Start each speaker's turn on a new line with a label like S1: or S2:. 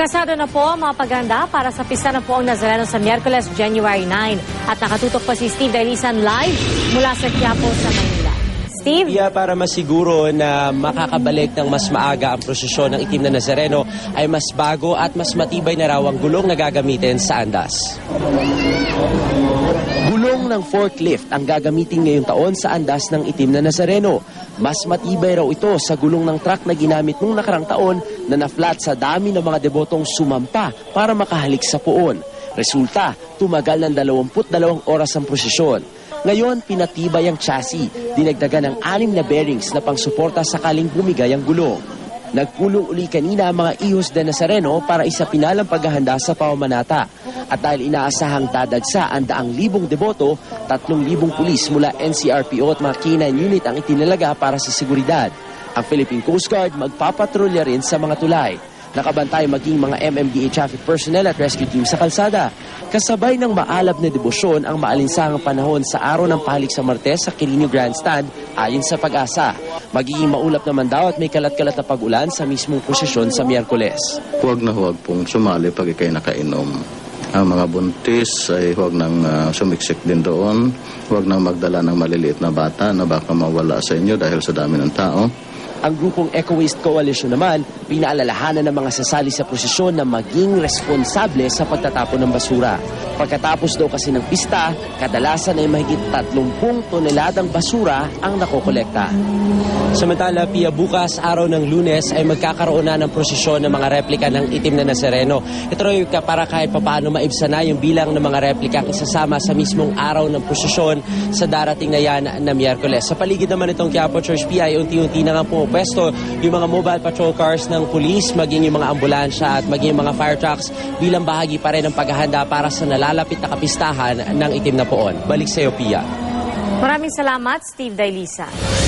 S1: Kasado na po ang mga paganda para sa pista ng Poong Nazareno sa Miyerkules, January 9. At nakatutok pa si Steve Dalisan live mula sa Quiapo sa Manila. Steve?
S2: Iya, para masiguro na makakabalik ng mas maaga ang prosesyon ng itim na Nazareno ay mas bago at mas matibay na raw ang gulong na gagamitin sa andas. Gulong ng forklift ang gagamitin ngayong taon sa andas ng itim na Nazareno. Mas matibay raw ito sa gulong ng truck na ginamit nung nakarang taon na na-flat sa dami ng mga debotong sumampa para makahalik sa puon. Resulta, tumagal ng 22 oras ang prosesyon. Ngayon, pinatibay ang chassis. Dinagdagan ng anim na bearings na pangsuporta sakaling bumigay ang gulong. Nagpulong uli kanina ang mga ihos de Nazareno para isa pinalang paghahanda sa pamamanata. At dahil inaasahang dadagsa ang daang libong deboto, tatlong libong pulis mula NCRPO at mga K9 unit ang itinalaga para sa seguridad. Ang Philippine Coast Guard magpapatrolya rin sa mga tulay. Nakabantay maging mga MMDA traffic personnel at rescue team sa kalsada. Kasabay ng maalab na debosyon ang maalinsahang panahon sa araw ng pahalik sa Martes sa Quirino Grandstand ayon sa pag-asa. Magiging maulap naman daw at may kalat-kalat na pag-ulan sa mismong posisyon sa Miyerkules.
S3: Huwag na huwag pong sumali pag ikay nakainom. Ang mga buntis ay huwag nang ah, sumiksik din doon. Huwag nang magdala ng maliliit na bata na baka mawala sa inyo dahil sa dami ng tao.
S2: Ang grupong Eco Waste Coalition naman, pinaalalahanan ng mga sasali sa prosesyon na maging responsable sa pagtatapon ng basura. Pagkatapos daw kasi ng pista, kadalasan ay mahigit 30 toneladang basura ang nakokolekta. Samantala, Pia, bukas, araw ng lunes, ay magkakaroon na ng prosesyon ng mga replika ng itim na Nazareno. Ito rin para kahit papaano maibsa na yung bilang ng mga replika isasama sa mismong araw ng prosesyon sa darating na yan na Miyerkules. Sa paligid naman itong Quiapo Church PI, unti-unti na nga pumupwesto yung mga mobile patrol cars ng police, maging yung mga ambulansya at maging yung mga fire trucks bilang bahagi pa rin ng paghahanda para sa nalalapit na kapistahan ng itim na poon. Balik sa iyo, Pia.
S1: Maraming salamat, Steve Dailisa.